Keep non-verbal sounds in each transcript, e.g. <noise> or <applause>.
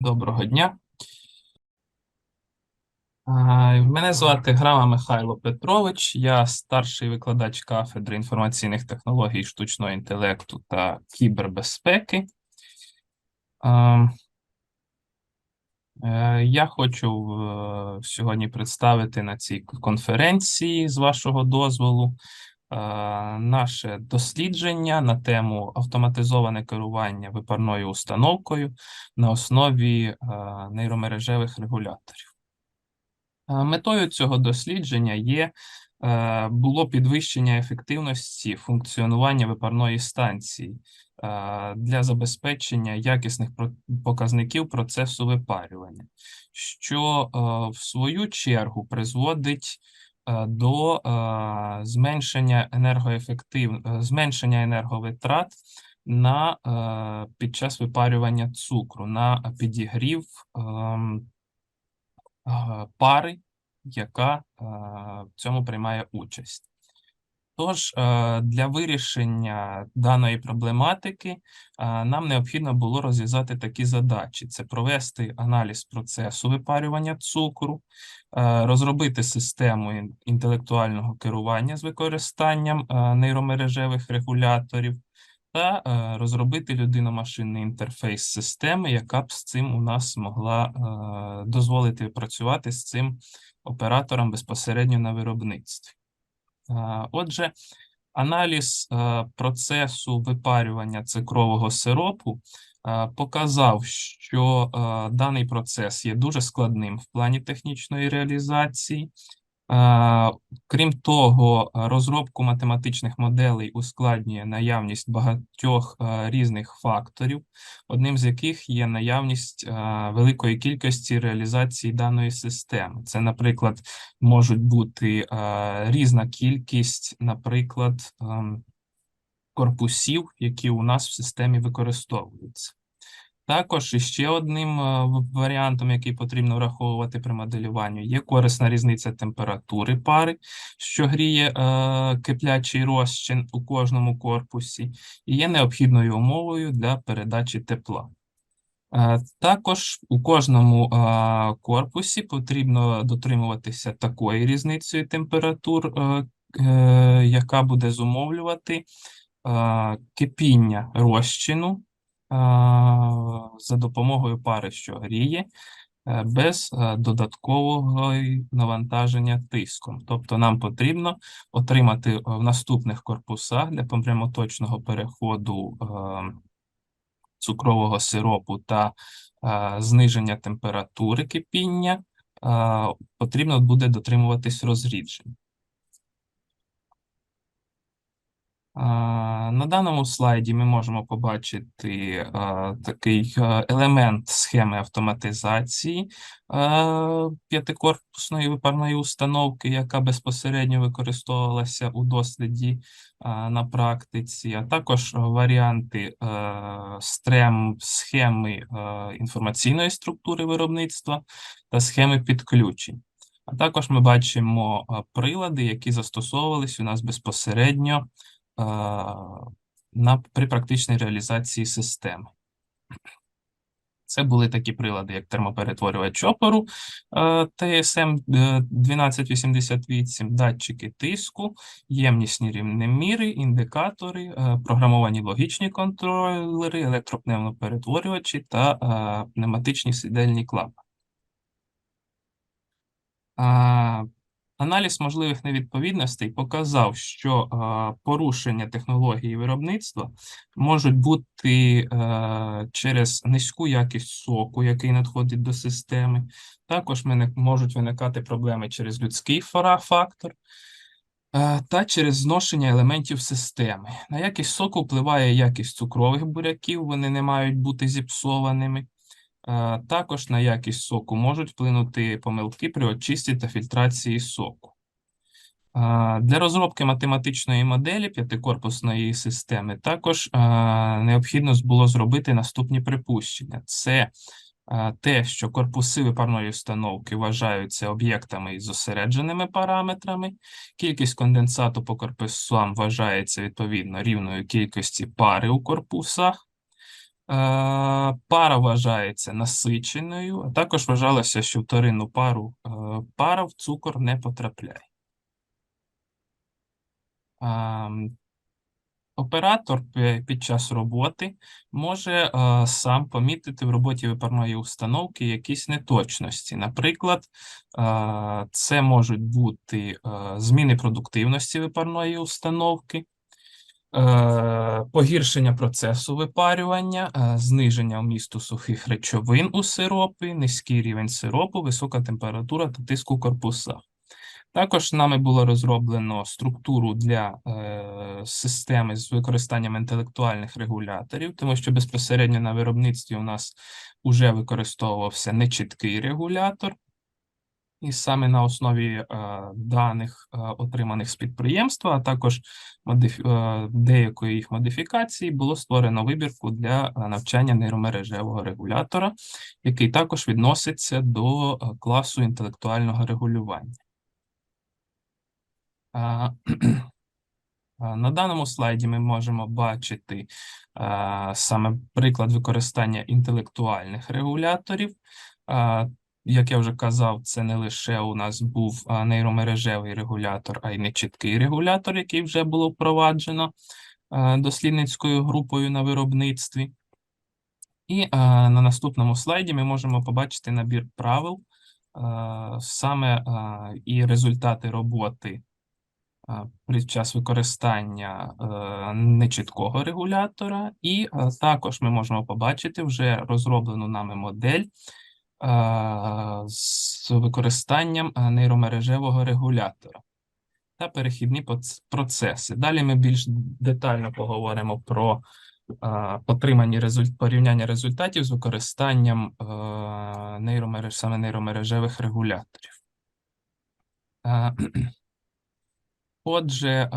Доброго дня. Мене звати Грама Михайло Петрович. Я старший викладач кафедри інформаційних технологій, штучного інтелекту та кібербезпеки. Е, Я хочу е, сьогодні представити на цій конференції, з вашого дозволу, наше дослідження на тему автоматизоване керування випарною установкою на основі е, нейромережевих регуляторів. Е, Метою цього дослідження є е, було підвищення ефективності функціонування випарної станції е, для забезпечення якісних показників процесу випарювання, що е, в свою чергу призводить е, до е, зменшення енергоефектив... е, зменшення енерговитрат на е, під час випарювання цукру, на підігрів е, пари, яка е, в цьому приймає участь. Тож, е, для вирішення даної проблематики е, нам необхідно було розв'язати такі задачі: це провести аналіз процесу випарювання цукру, е, розробити систему інтелектуального керування з використанням нейромережевих регуляторів та розробити людино-машинний інтерфейс системи, яка б з цим у нас могла дозволити працювати з цим оператором безпосередньо на виробництві. Е, Отже, аналіз е, процесу випарювання цикрового сиропу е, показав, що даний процес є дуже складним в плані технічної реалізації. Крім того, розробку математичних моделей ускладнює наявність багатьох е, різних факторів, одним з яких є наявність е, великої кількості реалізації даної системи. Це, наприклад, можуть бути е, різна кількість, наприклад, ем, корпусів, які у нас в системі використовуються. Також іще одним е, варіантом, який потрібно враховувати при моделюванні, є корисна різниця температури пари, що гріє е, киплячий розчин у кожному корпусі, і є необхідною умовою для передачі тепла. Е, Також у кожному корпусі потрібно дотримуватися такої різницею температур, яка буде зумовлювати кипіння розчину за допомогою пари, що гріє, е, без е, додаткового навантаження тиском. Тобто нам потрібно отримати е, в наступних корпусах для прямоточного переходу цукрового сиропу та зниження температури кипіння, потрібно буде дотримуватись розрідження. Е, На даному слайді ми можемо побачити такий е, елемент схеми автоматизації е, п'ятикорпусної випарної установки, яка безпосередньо використовувалася у досліді е, на практиці, а також варіанти стрем схеми інформаційної структури виробництва та схеми підключень. А також ми бачимо прилади, які застосовувались у нас безпосередньо на, при практичній реалізації системи. Це були такі прилади, як термоперетворювач опору е, е, 1288, датчики тиску, ємнісні рівнеміри, індикатори, е, програмовані логічні контролери, електропневмоперетворювачі та е, пневматичні сідельні клапи. Аналіз можливих невідповідностей показав, що порушення технології виробництва можуть бути е, через низьку якість соку, який надходить до системи. Також можуть виникати проблеми через людський фактор е, та через зношення елементів системи. На якість соку впливає якість цукрових буряків, вони не мають бути зіпсованими. Е, Також на якість соку можуть вплинути помилки при очисті та фільтрації соку. Е, Для розробки математичної моделі п'ятикорпусної системи також е, необхідно було зробити наступні припущення. Це те, що корпуси випарної установки вважаються об'єктами із зосередженими параметрами, кількість конденсату по корпусам вважається відповідно рівною кількості пари у корпусах, Пара вважається насиченою, а також вважалося, що вторинну пару е, пара в цукор не потрапляє. Оператор під час роботи може е, сам помітити в роботі випарної установки якісь неточності. Наприклад, е, це можуть бути зміни продуктивності випарної установки, погіршення процесу випарювання, е, зниження вмісту сухих речовин у сиропі, низький рівень сиропу, висока температура та тиск у корпусах. Також нами було розроблено структуру для е, системи з використанням інтелектуальних регуляторів, тому що безпосередньо на виробництві у нас вже використовувався нечіткий регулятор, і саме на основі е, даних, е, отриманих з підприємства, а також е, деякої їх модифікації, було створено вибірку для навчання нейромережевого регулятора, який також відноситься до класу інтелектуального регулювання. <clears throat> На даному слайді ми можемо бачити саме приклад використання інтелектуальних регуляторів. Як я вже казав, це не лише у нас був нейромережевий регулятор, а й нечіткий регулятор, який вже було впроваджено дослідницькою групою на виробництві. І на наступному слайді ми можемо побачити набір правил, саме і результати роботи під час використання нечіткого регулятора, і також ми можемо побачити вже розроблену нами модель з використанням нейромережевого регулятора та перехідні процеси. Далі ми більш детально поговоримо про отримані результ... порівняння результатів з використанням нейромереж... саме нейромережевих регуляторів. Е, Отже,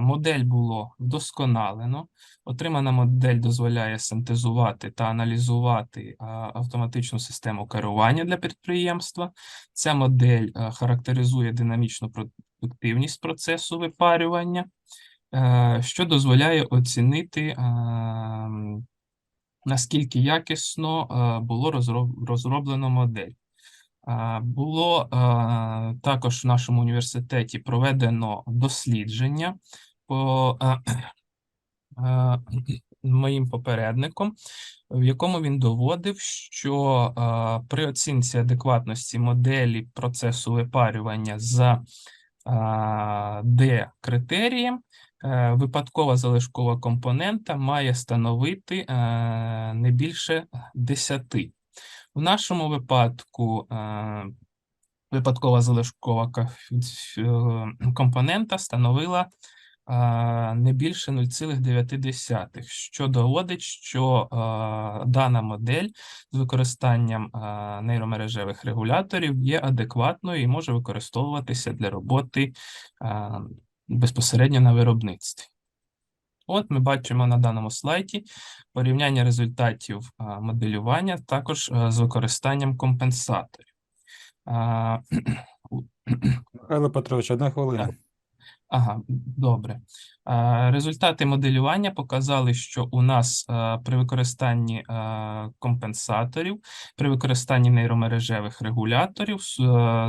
модель було вдосконалено. Отримана модель дозволяє синтезувати та аналізувати автоматичну систему керування для підприємства. Ця модель характеризує динамічну продуктивність процесу випарювання, е, що дозволяє оцінити, наскільки якісно було розроблено модель. Було також в нашому університеті проведено дослідження по а, а, моїм попередником, в якому він доводив, що при оцінці адекватності моделі процесу випарювання за D-критерієм, е, випадкова залишкова компонента має становити е, не більше 10. В нашому випадку е, випадкова залишкова е, компонента становила е, не більше 0,9, що доводить, що дана модель з використанням нейромережевих регуляторів є адекватною і може використовуватися для роботи безпосередньо на виробництві. От ми бачимо на даному слайді порівняння результатів моделювання також з використанням компенсаторів. Михайло <clears throat> Петрович, одна хвилина. Ага, добре. Результати моделювання показали, що у нас при використанні компенсаторів, при використанні нейромережевих регуляторів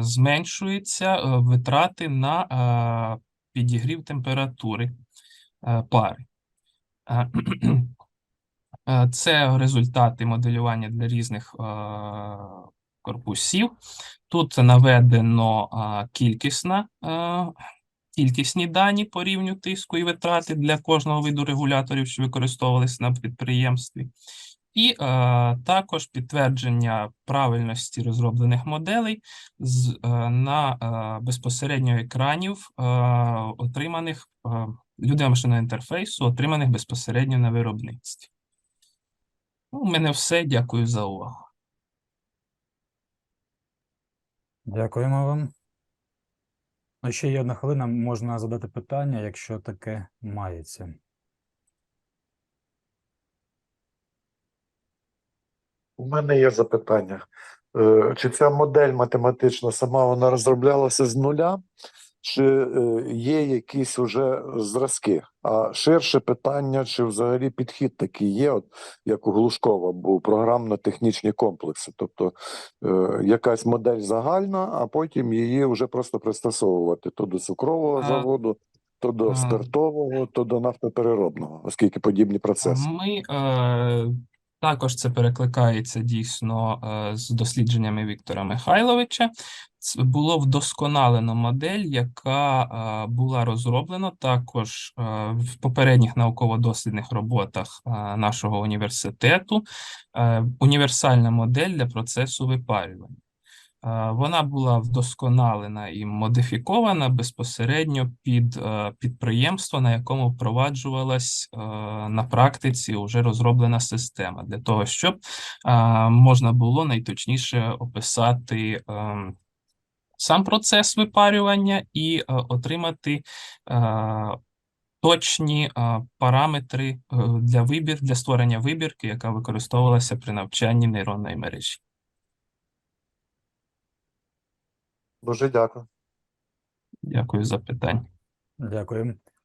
зменшуються витрати на підігрів температури пари. <clears throat> Е, Це результати моделювання для різних е, корпусів. Тут наведено е, кількісна, е, кількісні дані по рівню тиску і витрати для кожного виду регуляторів, що використовувалися на підприємстві. І е, також підтвердження правильності розроблених моделей з, е, на е, безпосередньо екранів, е, отриманих людина-машинного інтерфейсу, отриманих безпосередньо на виробництві. Ну, У мене все. Дякую за увагу. Дякуємо вам. Ну, ще є одна хвилина, можна задати питання, якщо таке мається. У мене є запитання. Е, Чи ця модель математична сама вона розроблялася з нуля? чи е, є якісь уже зразки? А ширше питання, чи взагалі підхід такий є, от як у Глушкова був програмно-технічні комплекси, тобто е, якась модель загальна, а потім її вже просто пристосовувати то до цукрового А, заводу, то до а. спиртового, то до нафтопереробного, оскільки подібні процеси. Ми е, також це перекликається дійсно е, з дослідженнями Віктора Михайловича. Це було вдосконалено модель, яка е, була розроблена також е, в попередніх науково-дослідних роботах нашого університету. Універсальна модель для процесу випарювання. Вона була вдосконалена і модифікована безпосередньо під е, підприємство, на якому впроваджувалась е, на практиці вже розроблена система для того, щоб е, можна було найточніше описати сам процес випарювання і отримати точні параметри для вибір для створення вибірки, яка використовувалася при навчанні нейронної мережі. Дуже дякую. Дякую за питання. Дякую.